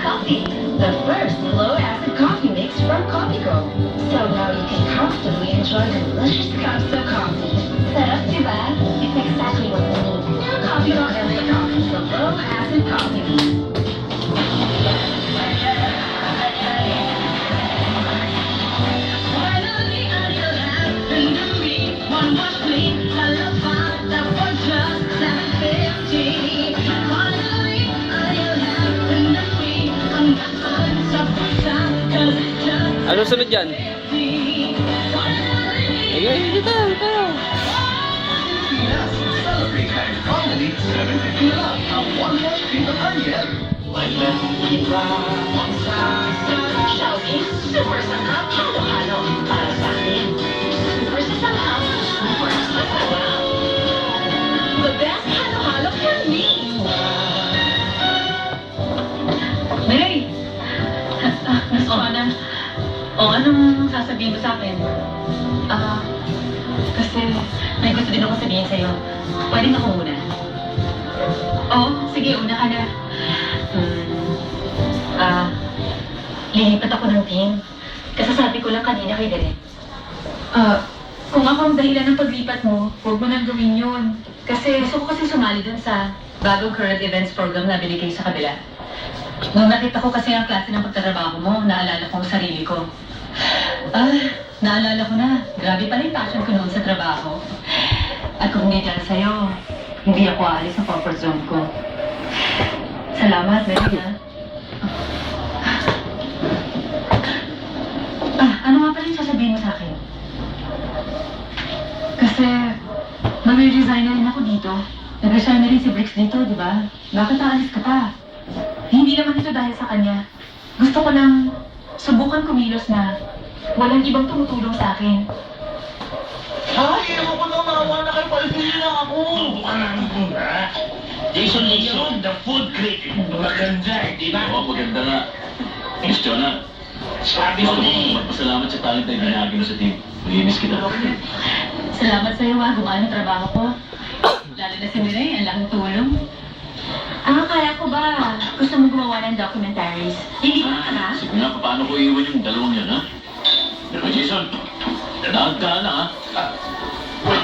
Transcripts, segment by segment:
Coffee, the first low-acid just Ano sunod dyan? 50. Finally, Ayun, dito, tayo. Celebrate anong sasabihin mo sa akin? Ah, kasi may gusto din ako sabihin sa'yo. Pwede ako muna? Oo, sige, una ka na. Hmm, ah, lilipat ako ng team. Kasasabi ko lang kanina kay Direk. Ah, kung ako ang dahilan ng paglipat mo, huwag mo nang gawin yun. Kasi gusto ko kasi sumali dun sa bagong current events program na binigay sa kabila. Nung nakita ko kasi ang klase ng pagtatrabaho mo, naalala ko ang sarili ko. Ah, naalala ko na. Grabe pala yung passion ko noon sa trabaho. At kung hindi dyan sa'yo, hindi ako aalis sa comfort zone ko. Salamat, ha? Ah, ano nga pala yung sasabihin mo sa akin? Kasi, mag-resign na rin ako dito. Nag-resign na rin si Briggs dito, di ba? Bakit aalis ka pa? Hindi naman ito dahil sa kanya. Gusto ko lang subukan kumilos na walang ibang tumutulong sa akin. Ay, ewan ko na maawa na kayo. Palpili lang ako. Jason Jason, the food critic. Maganda, eh, di ba? Oo, maganda nga. Miss Jonah, Sabi ko na eh. magpasalamat sa talent na ibinahagi mo sa team. Nagimiss kita. Salamat sa iyo, ha. Gumaan ang trabaho ko. Lalo na si Miray, ang laking tulong. Ah, kaya ko ba? Gusto mo gumawa ng documentaries? Hindi ko na, ha? Sige nga, paano ko iiwan yung dalawang yan, ha?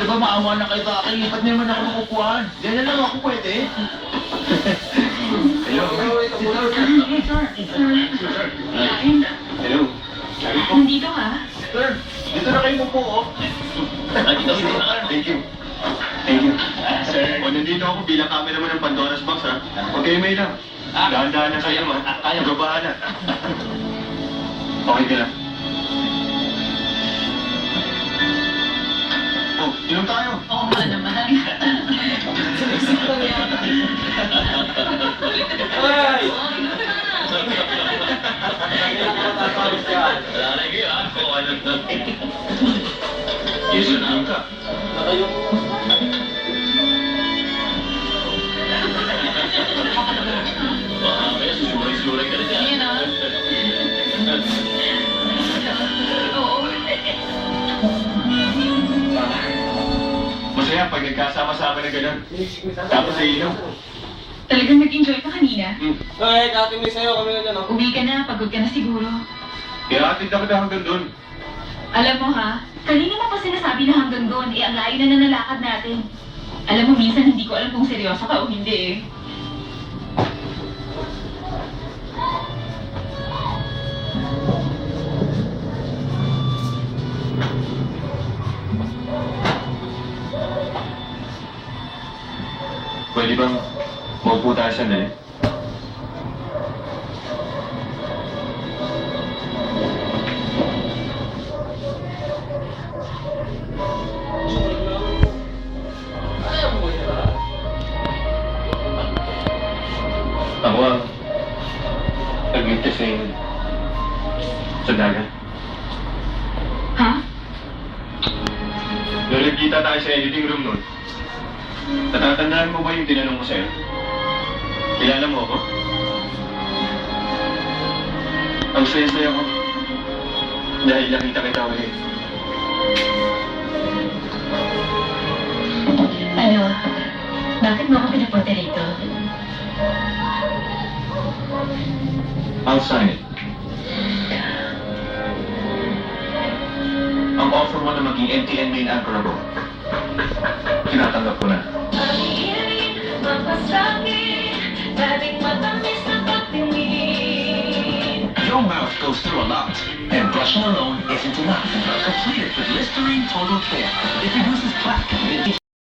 Ba maawa na kayo sa akin? Na naman ako makukuhaan. Diyan na lang ako pwede. Hello. Hello. Nandito, ha? Sir, dito na kayo mupo, oh. Ah, dito, dito. Thank you. Thank you. Sir. O, nandito ako bilang cameraman ng Pandora's Box, ha? Huwag kayo may lang. Ah. Dahan-dahan na kayo, ha? Kaya. Gabahan na. Okay ka na. Inom tayo. Oo nga naman. Wala na kayo, ha? Oo, ano na. Jason, ha? Baka Masaya pag nagkasama-sama na gano'n. Tapos sa inom. Talagang nag-enjoy ka kanina. Hmm. Ay, kating may sayo kami na dyan, oh. Uwi ka na, pagod ka na siguro. Kaya atid na kita hanggang doon. Alam mo ha, kanina mo pa sinasabi na hanggang doon, eh ang layo na nanalakad natin. Alam mo, minsan hindi ko alam kung seryoso ka o hindi eh. Pwede bang maupo tayo sandali? Ako ang nag-witnessing sa dagat. Ha? Nung nagkita tayo sa editing room nun, natatandaan mo ba yung tinanong ko sa'yo? Kilala mo ako? Ang saya-saya ko. Dahil nakita kita ulit. Ano? Bakit mo ako pinapunta rito? I'll sign it. Ang offer mo na maging MTN main anchor ako. Your mouth goes through a lot, and brushing alone isn't enough. Complete it with Listerine Total Care. It reduces plaque.